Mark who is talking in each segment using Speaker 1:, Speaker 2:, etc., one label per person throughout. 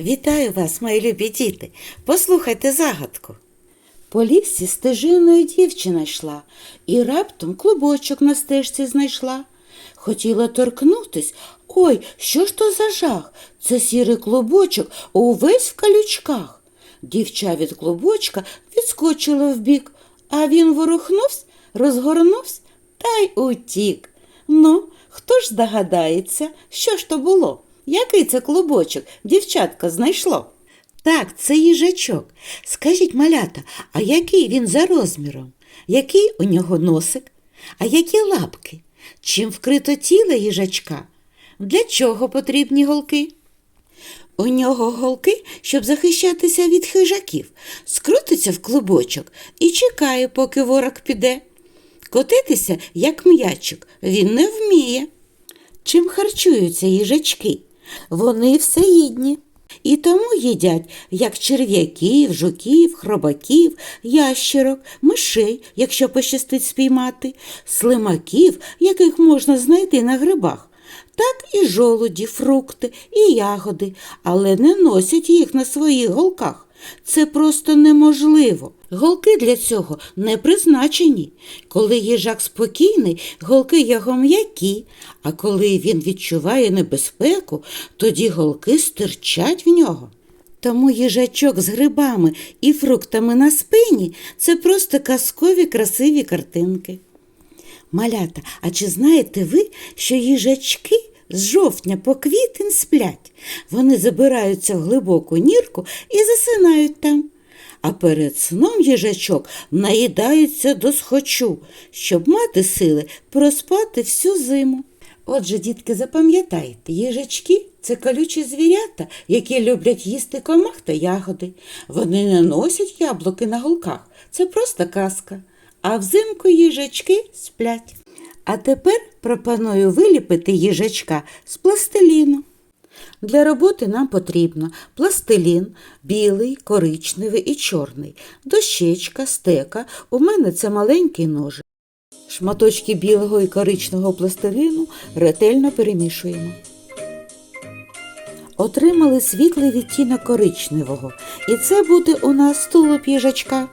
Speaker 1: Вітаю вас, мої любі діти. Послухайте загадку. По лісі стежиною дівчина йшла і раптом клубочок на стежці знайшла. Хотіла торкнутись. Ой, що ж то за жах? Це сірий клубочок увесь в калючках. Дівча від клубочка відскочила вбік, а він ворухнувся, розгорнувся та й утік. Ну, хто ж здогадається, що ж то було? Який це клубочок дівчатка знайшло? Так, це їжачок. Скажіть, малята, а який він за розміром? Який у нього носик? А які лапки? Чим вкрито тіло їжачка? Для чого потрібні голки? У нього голки, щоб захищатися від хижаків, скрутиться в клубочок і чекає, поки ворог піде. Котитися, як м'ячик, він не вміє. Чим харчуються їжачки? Вони всеїдні. І тому їдять як черв'яків, жуків, хробаків, ящерок, мишей, якщо пощастить спіймати, слимаків, яких можна знайти на грибах, так і жолуді, фрукти і ягоди, але не носять їх на своїх голках. Це просто неможливо. Голки для цього не призначені. Коли їжак спокійний, голки його м'які, а коли він відчуває небезпеку, тоді голки стирчать в нього. Тому їжачок з грибами і фруктами на спині це просто казкові красиві картинки. Малята, а чи знаєте ви, що їжачки з жовтня по квітень сплять? Вони забираються в глибоку нірку і засинають там. А перед сном їжачок наїдається до схочу, щоб мати сили проспати всю зиму. Отже, дітки, запам'ятайте, їжачки це колючі звірята, які люблять їсти комах та ягоди. Вони не носять яблуки на голках. Це просто казка. А взимку їжачки сплять. А тепер пропоную виліпити їжачка з пластиліну. Для роботи нам потрібно пластилін білий, коричневий і чорний, дощечка, стека. У мене це маленький ножик. Шматочки білого і коричневого пластиліну ретельно перемішуємо. Отримали світлий відтінок коричневого, і це буде у нас тулуб їжачка.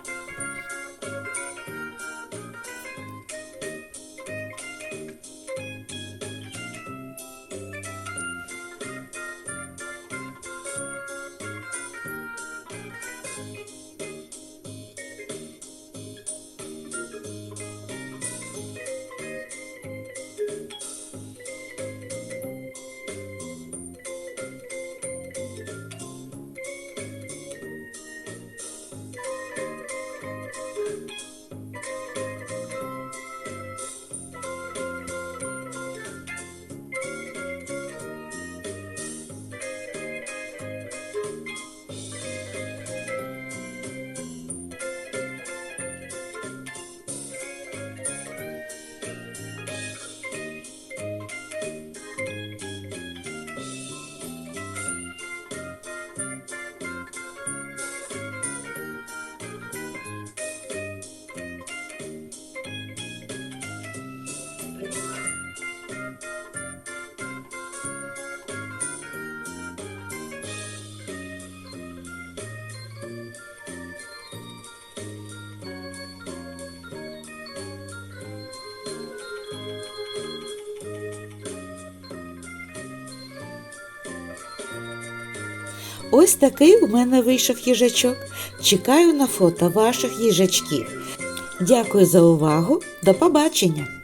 Speaker 1: Ось такий у мене вийшов їжачок. Чекаю на фото ваших їжачків. Дякую за увагу. До побачення!